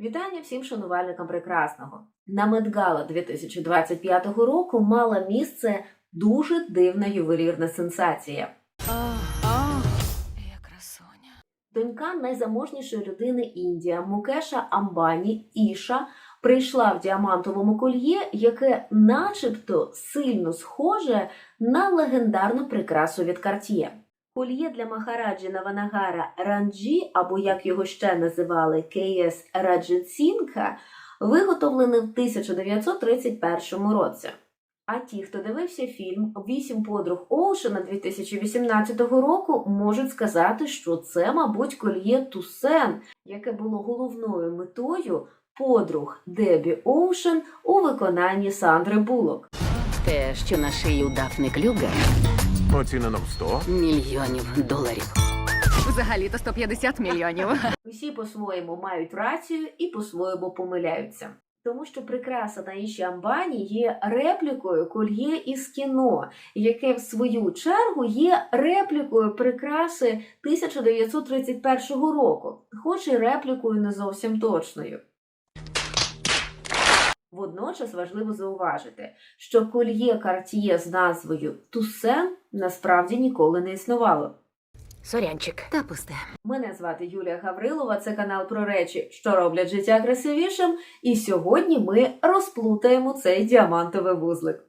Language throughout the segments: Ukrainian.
Вітання всім шанувальникам прекрасного. На Медгала 2025 року мала місце дуже дивна ювелірна сенсація. Я красуня. Донька найзаможнішої людини Індія Мукеша Амбані Іша прийшла в діамантовому кольє, яке начебто сильно схоже на легендарну прикрасу від Cartier. Кольє для Махараджі Наванагара Ранджі, або як його ще називали Кейс Раджицінка, виготовлене в 1931 році. А ті, хто дивився фільм Вісім подруг Оушена 2018 року, можуть сказати, що це, мабуть, кольє Тусен, яке було головною метою подруг Дебі Оушен у виконанні Сандри Булок. Те, що на шию Дафни Клюгер, Оцінено в 100. мільйонів доларів. Взагалі-то 150 мільйонів. Усі по-своєму мають рацію і по-своєму помиляються. Тому що прикраса на Іші Амбані є реплікою кольє із кіно, яке в свою чергу є реплікою прикраси 1931 року, хоч і реплікою не зовсім точною. Водночас важливо зауважити, що кольє Картіє з назвою Тусе насправді ніколи не існувало. Сорянчик. Та пусте. Мене звати Юлія Гаврилова, це канал про речі, що роблять життя красивішим. І сьогодні ми розплутаємо цей діамантовий вузлик.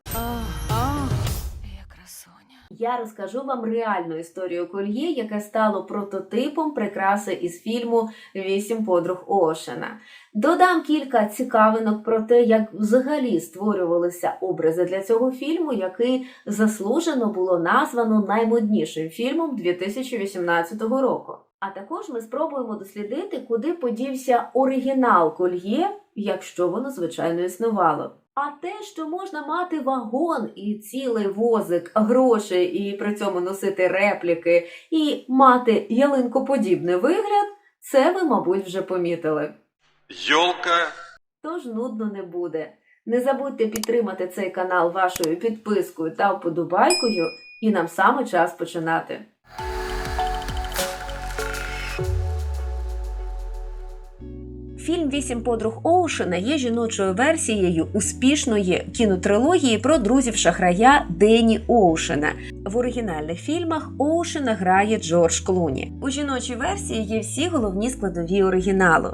Я розкажу вам реальну історію кольє, яке стало прототипом прикраси із фільму Вісім подруг Оушена. Додам кілька цікавинок про те, як взагалі створювалися образи для цього фільму, який заслужено було названо наймоднішим фільмом 2018 року. А також ми спробуємо дослідити, куди подівся оригінал кольє, якщо воно звичайно існувало. А те, що можна мати вагон і цілий возик грошей, і при цьому носити репліки, і мати ялинкоподібний вигляд, це ви, мабуть, вже помітили. Йолка. Тож нудно не буде. Не забудьте підтримати цей канал вашою підпискою та вподобайкою, і нам саме час починати. Фільм Вісім подруг Оушена є жіночою версією успішної кінотрилогії про друзів шахрая Дені Оушена. В оригінальних фільмах Оушена грає Джордж Клуні. У жіночій версії є всі головні складові оригіналу.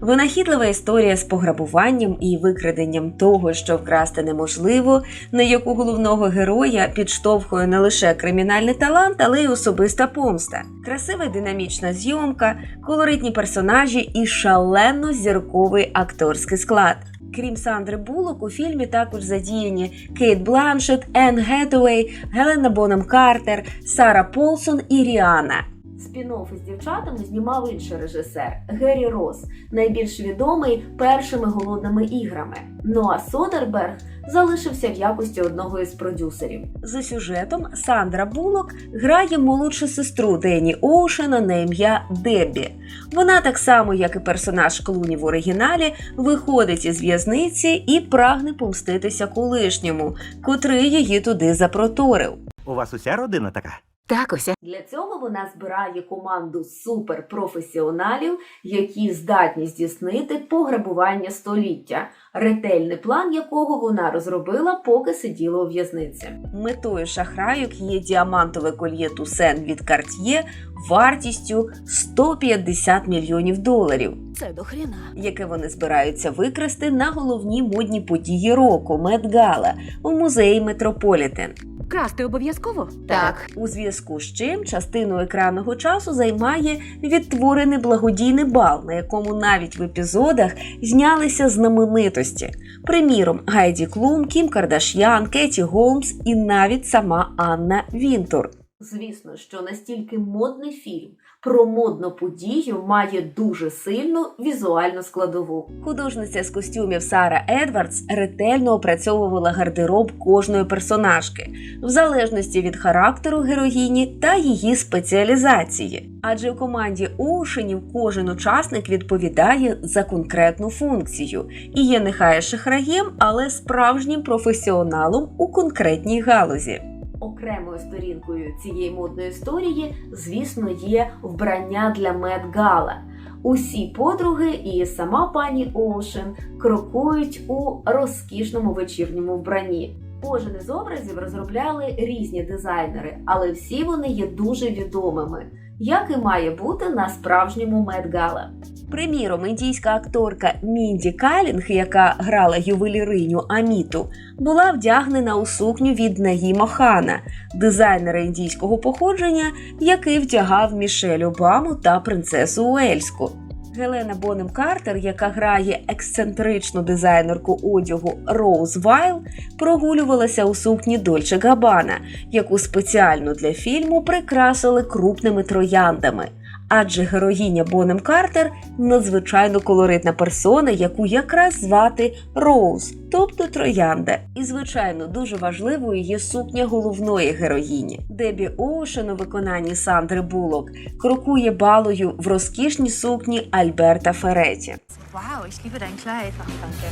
Винахідлива історія з пограбуванням і викраденням того, що вкрасти неможливо, на яку головного героя підштовхує не лише кримінальний талант, але й особиста помста. Красива динамічна зйомка, колоритні персонажі і шалено зірковий акторський склад. Крім Сандри Булок, у фільмі також задіяні Кейт Бланшет, Енн Гетуей, Гелена Бонем Картер, Сара Полсон і Ріана. Спін-офф із дівчатами знімав інший режисер Геррі Росс, найбільш відомий першими голодними іграми. Ну а Содерберг залишився в якості одного із продюсерів. За сюжетом Сандра Булок грає молодшу сестру Дені Оушена на ім'я Деббі. Вона так само, як і персонаж Клуні в оригіналі, виходить із в'язниці і прагне помститися колишньому, котрий її туди запроторив. У вас уся родина така? Так. Для цього вона збирає команду суперпрофесіоналів, які здатні здійснити пограбування століття, ретельний план якого вона розробила, поки сиділа у в'язниці. Метою шахрайок є діамантове кольє Тусен від Cartier вартістю 150 мільйонів доларів, Це до хріна. яке вони збираються викрасти на головні модні події року Медгала у музеї Метрополітен. Красти обов'язково? Так. У зв'язку з чим частину екранного часу займає відтворений благодійний бал, на якому навіть в епізодах знялися знаменитості. Приміром, Гайді Клум, Кім Кардаш'ян, Кеті Голмс і навіть сама Анна Вінтур. Звісно, що настільки модний фільм про модну подію має дуже сильну візуальну складову. Художниця з костюмів Сара Едвардс ретельно опрацьовувала гардероб кожної персонажки, в залежності від характеру героїні та її спеціалізації. Адже в команді Оушенів кожен учасник відповідає за конкретну функцію і є нехай шахраєм, але справжнім професіоналом у конкретній галузі. Окремою сторінкою цієї модної історії, звісно, є вбрання для медгала. Усі подруги і сама пані Оушен крокують у розкішному вечірньому вбранні. Кожен із образів розробляли різні дизайнери, але всі вони є дуже відомими, як і має бути на справжньому Медгала. Приміром, індійська акторка Мінді Калінг, яка грала ювеліриню Аміту, була вдягнена у сукню від Наїма Хана, дизайнера індійського походження, який вдягав Мішель Обаму та принцесу Уельську. Гелена Бонем Картер, яка грає ексцентричну дизайнерку одягу Роуз Вайл, прогулювалася у сукні Дольче Габана, яку спеціально для фільму прикрасили крупними трояндами. Адже героїня Бонем Картер надзвичайно колоритна персона, яку якраз звати Роуз, тобто троянда. І звичайно, дуже важливою є сукня головної героїні. Дебі Оушен у виконанні Сандри Булок крокує балою в розкішній сукні Альберта Фереті. Wow, ich liebe dein Kleid. Ach, danke.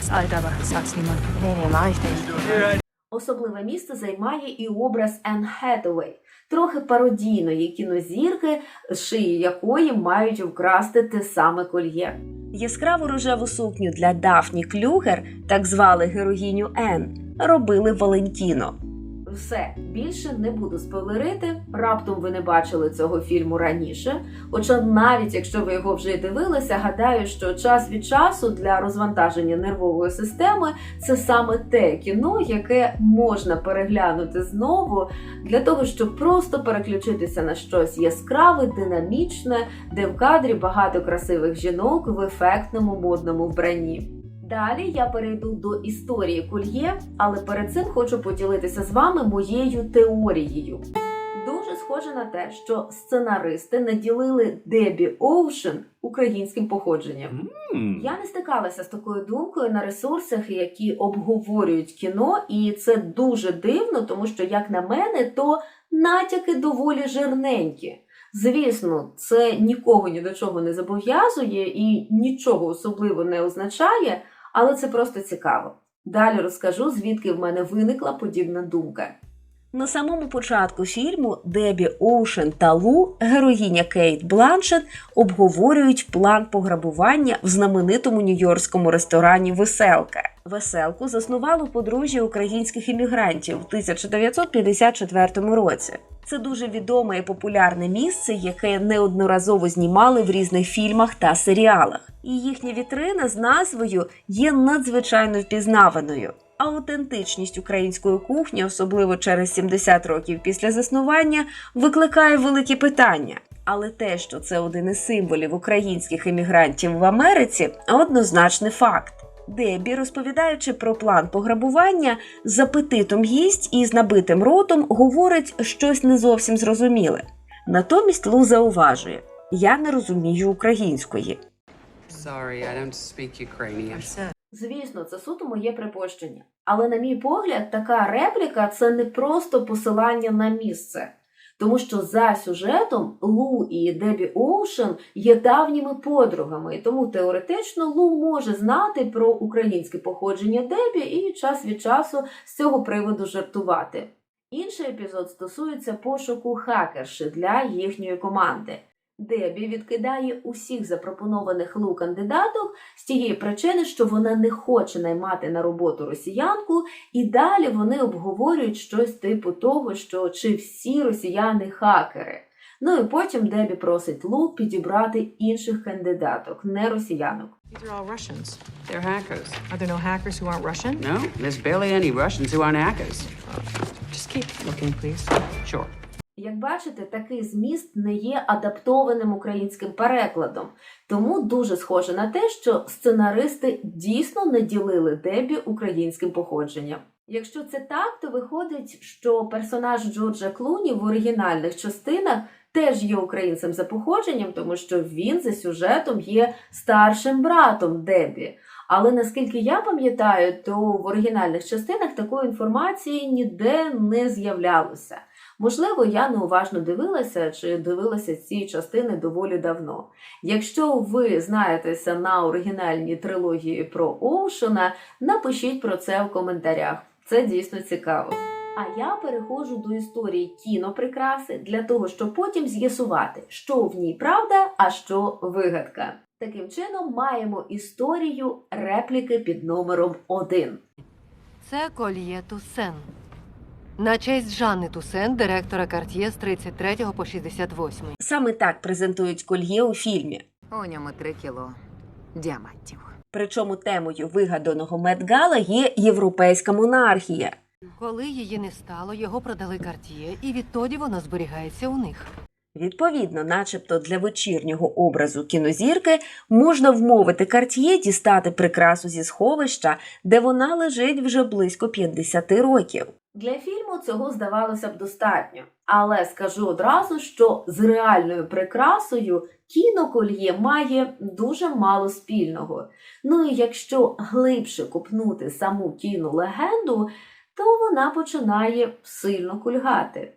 Ist alt, aber sag's niemand. Nee, nee, mach ich nicht. Особливе місце займає і образ Енн Хетуей, трохи пародійної кінозірки, шиї якої мають вкрасти те саме кольє. Яскраву рожеву сукню для Дафні Клюгер, так звали героїню Ен, робили Валентіно. Все більше не буду спойлерити. Раптом ви не бачили цього фільму раніше. Хоча, навіть якщо ви його вже дивилися, гадаю, що час від часу для розвантаження нервової системи це саме те кіно, яке можна переглянути знову для того, щоб просто переключитися на щось яскраве, динамічне, де в кадрі багато красивих жінок в ефектному модному вбранні. Далі я перейду до історії кольє, але перед цим хочу поділитися з вами моєю теорією. Дуже схоже на те, що сценаристи наділили Дебі Оушен українським походженням. Я не стикалася з такою думкою на ресурсах, які обговорюють кіно, і це дуже дивно, тому що, як на мене, то натяки доволі жирненькі. Звісно, це нікого ні до чого не зобов'язує і нічого особливо не означає, але це просто цікаво. Далі розкажу, звідки в мене виникла подібна думка. На самому початку фільму Дебі Оушен та Лу, героїня Кейт Бланшет, обговорюють план пограбування в знаменитому нью-йоркському ресторані Веселка. Веселку заснувало подружжя українських іммігрантів у 1954 році. Це дуже відоме і популярне місце, яке неодноразово знімали в різних фільмах та серіалах. І їхня вітрина з назвою є надзвичайно впізнаваною. Аутентичність української кухні, особливо через 70 років після заснування, викликає великі питання. Але те, що це один із символів українських емігрантів в Америці, однозначний факт. Дебі, розповідаючи про план пограбування, з апетитом їсть і з набитим ротом говорить щось не зовсім зрозуміле. Натомість Лу зауважує: Я не розумію української. Sorry, I don't speak Ukrainian. Звісно, це суто моє припущення. Але, на мій погляд, така репліка це не просто посилання на місце. Тому що за сюжетом Лу і Дебі Оушен є давніми подругами, і тому теоретично Лу може знати про українське походження Дебі і час від часу з цього приводу жартувати. Інший епізод стосується пошуку хакерші для їхньої команди. Дебі відкидає усіх запропонованих Лу кандидаток з тієї причини, що вона не хоче наймати на роботу росіянку, і далі вони обговорюють щось типу того, що чи всі росіяни хакери. Ну і потім Дебі просить Лу підібрати інших кандидаток, не росіянок. These are all Russians. They're hackers. Are there no hackers who aren't Russian? No, there's barely any Russians who aren't hackers. Just keep looking, please. Sure. Як бачите, такий зміст не є адаптованим українським перекладом, тому дуже схоже на те, що сценаристи дійсно не ділили Дебі українським походженням. Якщо це так, то виходить, що персонаж Джорджа Клуні в оригінальних частинах теж є українцем за походженням, тому що він за сюжетом є старшим братом Дебі. Але наскільки я пам'ятаю, то в оригінальних частинах такої інформації ніде не з'являлося. Можливо, я неуважно дивилася чи дивилася ці частини доволі давно. Якщо ви знаєтеся на оригінальній трилогії про Оушена, напишіть про це в коментарях. Це дійсно цікаво. А я переходжу до історії кіноприкраси для того, щоб потім з'ясувати, що в ній правда, а що вигадка. Таким чином, маємо історію репліки під номером 1. Це кольє Тусен. На честь Жанни Тусен, директора Карт'є з 33 по 68. Саме так презентують кольє у фільмі. У ньому три кіло діамантів. Причому темою вигаданого Медгала є європейська монархія. Коли її не стало, його продали Карт'є, і відтоді воно зберігається у них. Відповідно, начебто для вечірнього образу кінозірки можна вмовити Карт'є дістати прикрасу зі сховища, де вона лежить вже близько 50 років. Для фільму цього здавалося б достатньо, але скажу одразу, що з реальною прикрасою кінокольє має дуже мало спільного. Ну і якщо глибше купнути саму кіну легенду, то вона починає сильно кульгати.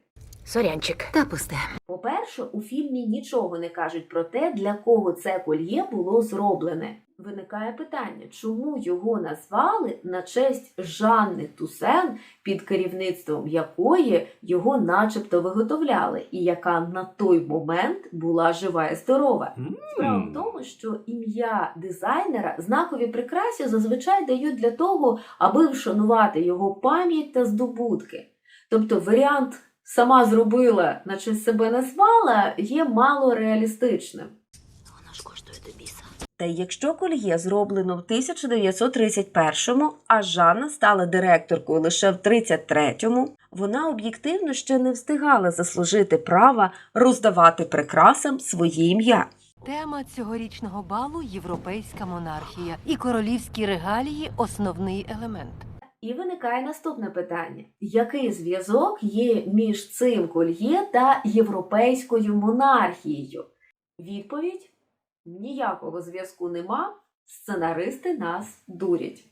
Сорянчик. Та пусте. По-перше, у фільмі нічого не кажуть про те, для кого це кольє було зроблене. Виникає питання, чому його назвали на честь Жанни Тусен, під керівництвом якої його начебто виготовляли, і яка на той момент була жива і здорова. Справа в тому, що ім'я дизайнера знакові прикрасі зазвичай дають для того, аби вшанувати його пам'ять та здобутки. Тобто варіант сама зробила, наче себе назвала, є мало реалістичним. Воно ж коштує до біса. Та й якщо кольє зроблено в 1931-му, а Жанна стала директоркою лише в 33-му, вона об'єктивно ще не встигала заслужити права роздавати прикрасам своє ім'я. Тема цьогорічного балу європейська монархія і королівські регалії основний елемент. І виникає наступне питання: який зв'язок є між цим кольє та європейською монархією? Відповідь: ніякого зв'язку нема. Сценаристи нас дурять.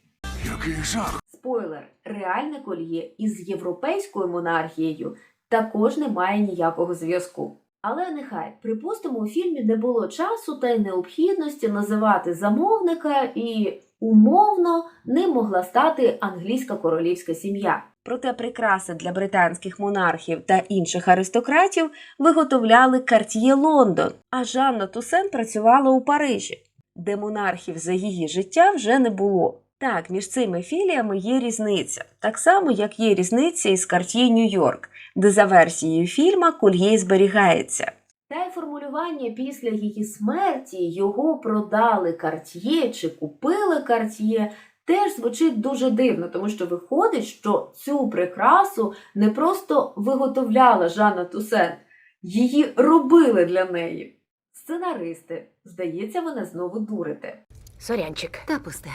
Який жах! Спойлер: реальне кольє із європейською монархією також не має ніякого зв'язку. Але нехай, припустимо, у фільмі не було часу та й необхідності називати замовника, і умовно ним могла стати англійська королівська сім'я. Проте прикраси для британських монархів та інших аристократів виготовляли Карт'є Лондон, а Жанна Тусен працювала у Парижі, де монархів за її життя вже не було. Так, між цими філіями є різниця, так само як є різниця із Карт'є Нью-Йорк, де за версією фільма кольє зберігається. Та й формулювання після її смерті його продали Карт'є чи купили Карт'є теж звучить дуже дивно, тому що виходить, що цю прикрасу не просто виготовляла Жанна Тусен, її робили для неї. Сценаристи, здається, мене знову дурите. Сорянчик. Та пусте.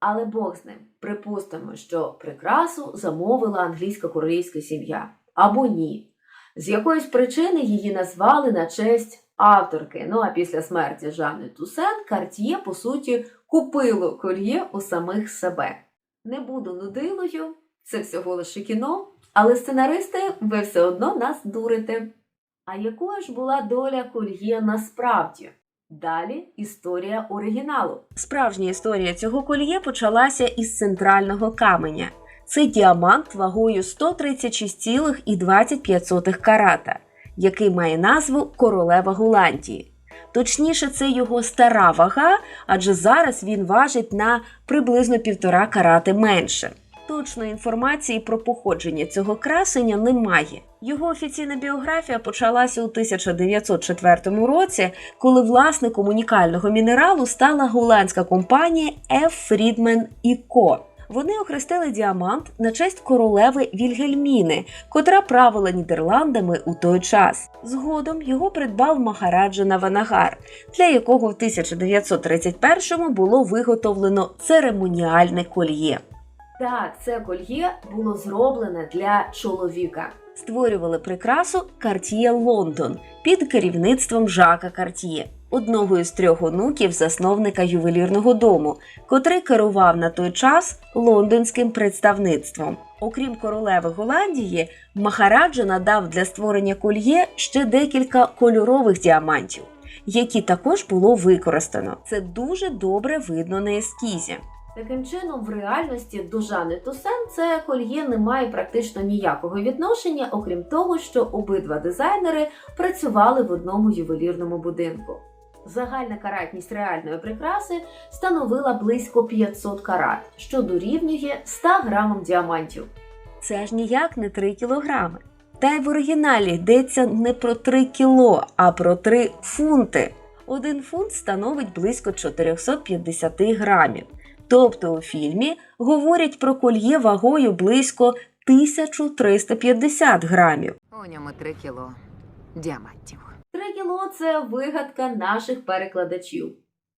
Але Бог з ним. Припустимо, що прикрасу замовила англійська королівська сім'я. Або ні. З якоїсь причини її назвали на честь авторки. Ну а після смерті Жанни Тусен Карт'є, по суті, купило кольє у самих себе. Не буду нудилою, це всього лише кіно, але сценаристи, ви все одно нас дурите. А якою ж була доля кольє насправді? Далі історія оригіналу. Справжня історія цього кольє почалася із центрального каменя. Це діамант вагою 136,25 карата, який має назву Королева Голландії. Точніше, це його стара вага, адже зараз він важить на приблизно півтора карати менше. Точної інформації про походження цього красення немає. Його офіційна біографія почалася у 1904 році, коли власником унікального мінералу стала голландська компанія F. Friedman Co. Вони охрестили діамант на честь королеви Вільгельміни, котра правила Нідерландами у той час. Згодом його придбав Махараджа Наванагар, для якого в 1931-му було виготовлено церемоніальне кольє. Так, це кольє було зроблене для чоловіка. Створювали прикрасу Карт'є Лондон під керівництвом Жака Карт'є, одного із трьох онуків засновника ювелірного дому, котрий керував на той час лондонським представництвом. Окрім королеви Голландії, Махараджа надав для створення кольє ще декілька кольорових діамантів, які також було використано. Це дуже добре видно на ескізі. Таким чином, в реальності до Жани Тусен це кольє не має практично ніякого відношення, окрім того, що обидва дизайнери працювали в одному ювелірному будинку. Загальна каратність реальної прикраси становила близько 500 карат, що дорівнює 100 грамам діамантів. Це ж ніяк не 3 кілограми. Та й в оригіналі йдеться не про 3 кіло, а про 3 фунти. Один фунт становить близько 450 грамів. Тобто у фільмі говорять про кольє вагою близько 1350 грамів. У ньому три кіло діамантів. Три кіло це вигадка наших перекладачів.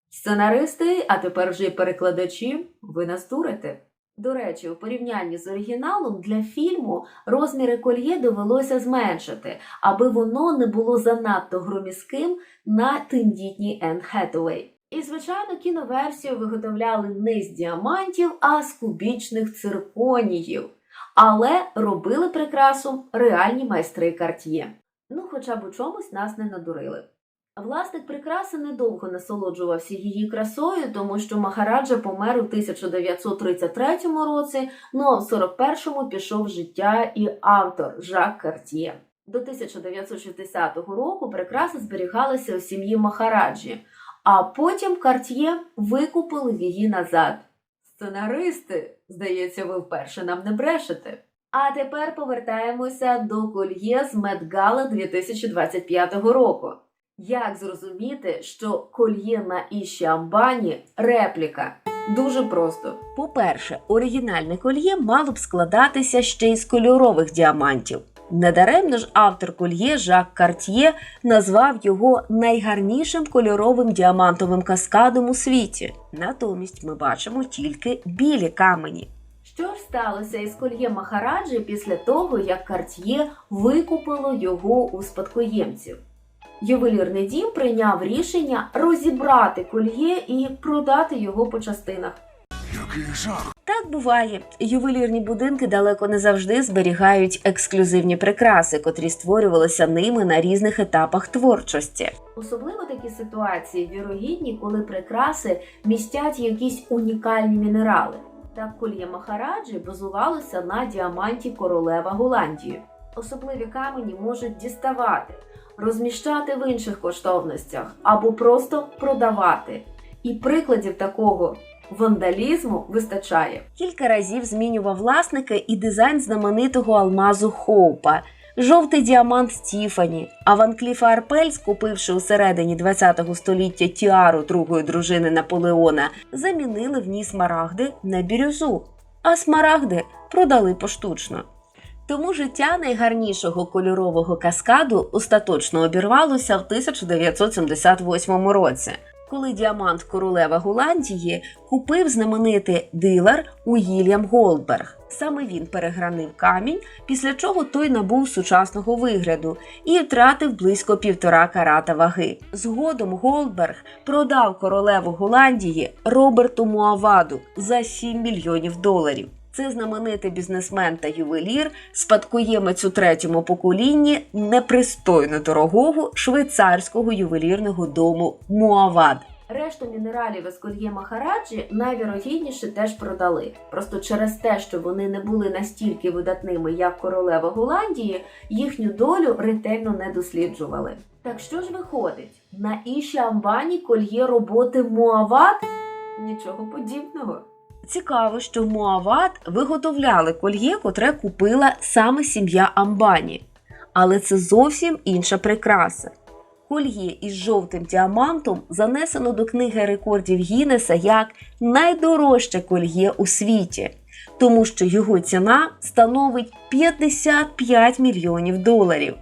Сценаристи, а тепер вже й перекладачі, ви нас дурите. До речі, у порівнянні з оригіналом для фільму розміри кольє довелося зменшити, аби воно не було занадто громіським на тендітній Енн Хетуей. І, звичайно, кіноверсію виготовляли не з діамантів, а з кубічних цирконіїв. Але робили прикрасу реальні майстри Карт'є. Ну, хоча б у чомусь нас не надурили. Власник прикраси недовго насолоджувався її красою, тому що Махараджа помер у 1933 році, ну а в 41-му пішов життя і автор Жак Карт'є. До 1960 року прикраса зберігалася у сім'ї Махараджі, а потім Карт'є викупили її назад. Сценаристи, здається, ви вперше нам не брешете. А тепер повертаємося до кольє з Медгала 2025 року. Як зрозуміти, що кольє на Іші Амбані репліка? Дуже просто. По-перше, оригінальне кольє мало б складатися ще й з кольорових діамантів. Недаремно ж автор кольє Жак Карт'є назвав його найгарнішим кольоровим діамантовим каскадом у світі. Натомість ми бачимо тільки білі камені. Що ж сталося із кольє Махараджі після того, як Карт'є викупило його у спадкоємців? Ювелірний дім прийняв рішення розібрати кольє і продати його по частинах. Так буває. Ювелірні будинки далеко не завжди зберігають ексклюзивні прикраси, котрі створювалися ними на різних етапах творчості. Особливо такі ситуації вірогідні, коли прикраси містять якісь унікальні мінерали. Так кольє Махараджі базувалося на діаманті королева Голландії. Особливі камені можуть діставати, розміщати в інших коштовностях або просто продавати. І прикладів такого вандалізму вистачає. Кілька разів змінював власника і дизайн знаменитого алмазу Хоупа. Жовтий діамант Стіфані, а Ван Кліф Арпель, скупивши у середині ХХ століття тіару другої дружини Наполеона, замінили в ній смарагди на бірюзу, а смарагди продали поштучно. Тому життя найгарнішого кольорового каскаду остаточно обірвалося в 1978 році, коли діамант королева Голландії купив знаменитий дилер Уільям Голдберг. Саме він перегранив камінь, після чого той набув сучасного вигляду і втратив близько півтора карата ваги. Згодом Голдберг продав королеву Голландії Роберту Муаваду за 7 мільйонів доларів. Це знаменитий бізнесмен та ювелір, спадкоємець у третьому поколінні непристойно дорогого швейцарського ювелірного дому Муавад. Решту мінералів із кольє Махараджі найвірогідніше теж продали. Просто через те, що вони не були настільки видатними, як королева Голландії, їхню долю ретельно не досліджували. Так що ж виходить? На Іші Амбані кольє роботи Муавад? Нічого подібного. Цікаво, що в Муават виготовляли кольє, котре купила саме сім'я Амбані. Але це зовсім інша прикраса. Кольє із жовтим діамантом занесено до книги рекордів Гіннеса як найдорожче кольє у світі, тому що його ціна становить 55 мільйонів доларів.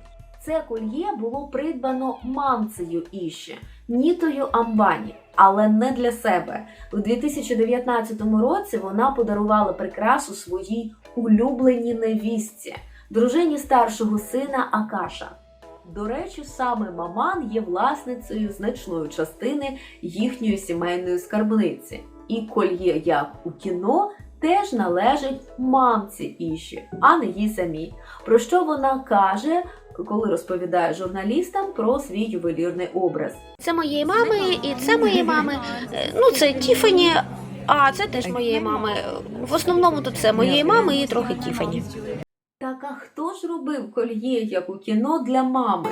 Це кольє було придбано мамцею Іші, Нітою Амбані, але не для себе. У 2019 році вона подарувала прикрасу своїй улюбленій невістці, дружині старшого сина Акаша. До речі, саме Маман є власницею значної частини їхньої сімейної скарбниці. І кольє, як у кіно, теж належить мамці Іші, а не їй самій. Про що вона каже, коли розповідає журналістам про свій ювелірний образ. Це моєї мами і це моєї мами. Е, Ну, це Тіфані. А це теж моєї мами. В основному тут все моєї мами і трохи Тіфані. Так а хто ж робив кольє як у кіно для мами?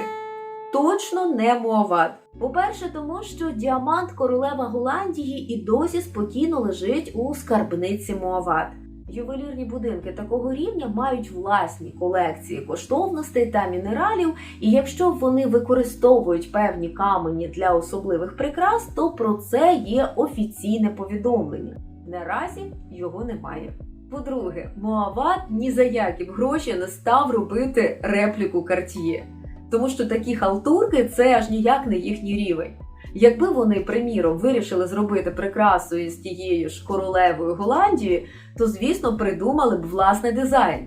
Точно не Муават. По-перше, тому що діамант королева Голландії і досі спокійно лежить у скарбниці Муават. Ювелірні будинки такого рівня мають власні колекції коштовностей та мінералів, і якщо вони використовують певні камені для особливих прикрас, то про це є офіційне повідомлення. Наразі його немає. По-друге, Моават ні за які б гроші не став робити репліку Карт'є, тому що такі халтурки це аж ніяк не їхній рівень. Якби вони, приміром, вирішили зробити прикрасу із тією ж королевою Голландії, то звісно придумали б власний дизайн.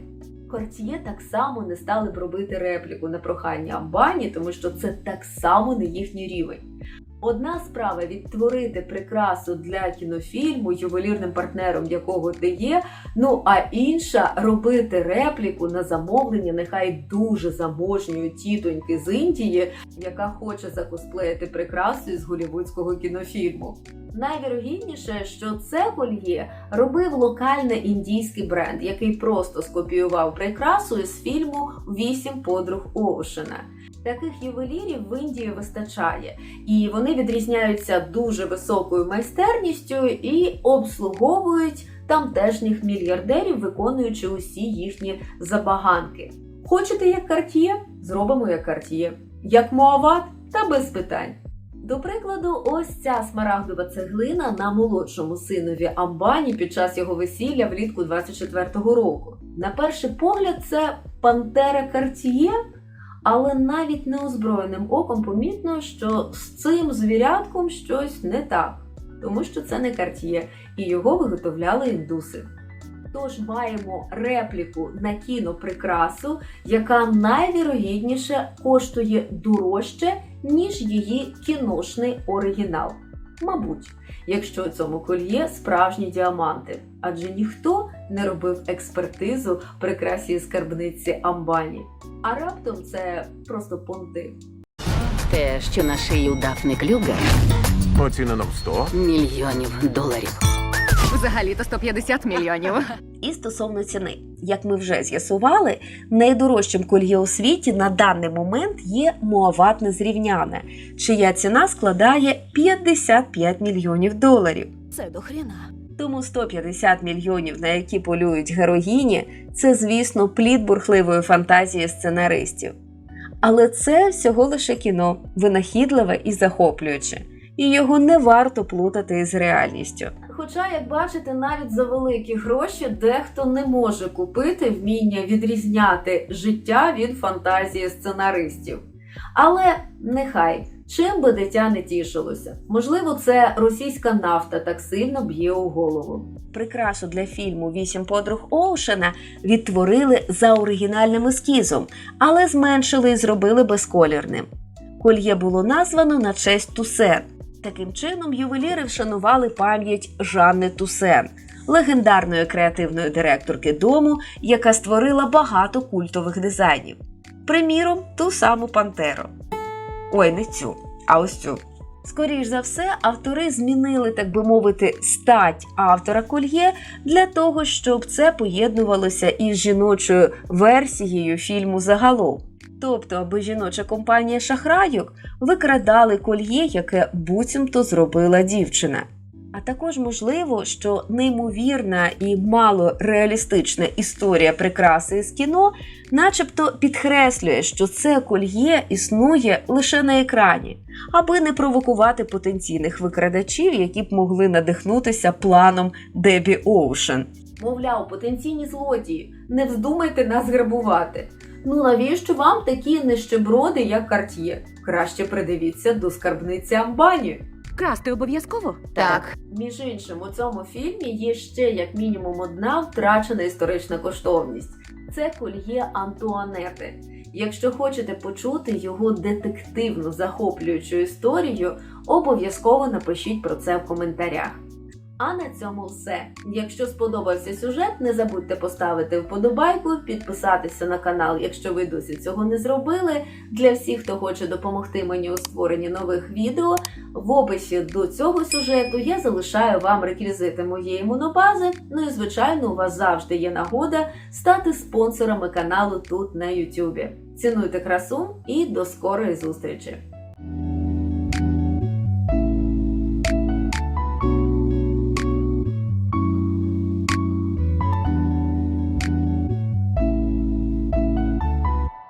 Кортьє так само не стали б робити репліку на прохання Амбані, тому що це так само не їхній рівень. Одна справа відтворити прикрасу для кінофільму, ювелірним партнером якого ти є. Ну а інша робити репліку на замовлення, нехай дуже заможньої тітоньки з Індії, яка хоче закосплеїти прикрасу із голівудського кінофільму. Найвірогідніше, що це кольє робив локальний індійський бренд, який просто скопіював прикрасу із фільму Вісім подруг Оушена. Таких ювелірів в Індії вистачає, і вони відрізняються дуже високою майстерністю і обслуговують тамтешніх мільярдерів, виконуючи усі їхні забаганки. Хочете як карт'є? Зробимо як карт'є. Як Моават? Та без питань. До прикладу, ось ця смарагдова цеглина на молодшому синові Амбані під час його весілля влітку 24-го року. На перший погляд, це пантера Картіє, але навіть неозброєним оком помітно, що з цим звірятком щось не так, тому що це не Картіє, і його виготовляли індуси. Тож маємо репліку на кіноприкрасу, яка найвірогідніше коштує дорожче, ніж її кіношний оригінал. Мабуть, якщо у цьому кольє справжні діаманти, адже ніхто не робив експертизу прикрасі скарбниці Амбані. А раптом це просто понти. Те, що на шию Дафни Клюгер, Оцінено в 100. мільйонів доларів. Взагалі-то 150 мільйонів. І стосовно ціни, як ми вже з'ясували, найдорожчим кольє у світі на даний момент є Муават Незрівняне, чия ціна складає 55 мільйонів доларів. Це до хрена. Тому 150 мільйонів, на які полюють героїні, це, звісно, плід бурхливої фантазії сценаристів. Але це всього лише кіно, винахідливе і захоплююче, і його не варто плутати із реальністю. Хоча, як бачите, навіть за великі гроші дехто не може купити вміння відрізняти життя від фантазії сценаристів. Але нехай чим би дитя не тішилося. Можливо, це російська нафта так сильно б'є у голову. Прикрасу для фільму Вісім подруг Оушена відтворили за оригінальним ескізом, але зменшили і зробили безколірним. Кольє було названо на честь Тусен. Таким чином, ювеліри вшанували пам'ять Жанни Тусен, легендарної креативної директорки дому, яка створила багато культових дизайнів. Приміром, ту саму пантеру. Ой, не цю, а ось цю. Скоріш за все, автори змінили, так би мовити, стать автора кольє для того, щоб це поєднувалося із жіночою версією фільму загалом. Тобто, аби жіноча компанія шахрайок викрадали кольє, яке буцімто зробила дівчина. А також можливо, що неймовірна і мало реалістична історія прикраси з кіно, начебто підкреслює, що це кольє існує лише на екрані, аби не провокувати потенційних викрадачів, які б могли надихнутися планом Дебі Оушен. Мовляв, потенційні злодії, не вздумайте нас грабувати. Ну навіщо вам такі нищеброди, як Карт'є? Краще придивіться до скарбниці Амбані. Красти обов'язково? Так, Між іншим, у цьому фільмі є ще як мінімум одна втрачена історична коштовність. Це кольє Антуанети. Якщо хочете почути його детективну захоплюючу історію, обов'язково напишіть про це в коментарях. А на цьому все. Якщо сподобався сюжет, не забудьте поставити вподобайку, підписатися на канал, якщо ви досі цього не зробили. Для всіх, хто хоче допомогти мені у створенні нових відео, В описі до цього сюжету я залишаю вам реквізити моєї монобази. Ну і звичайно, у вас завжди є нагода стати спонсорами каналу тут на Ютубі. Цінуйте красу і до скорої зустрічі!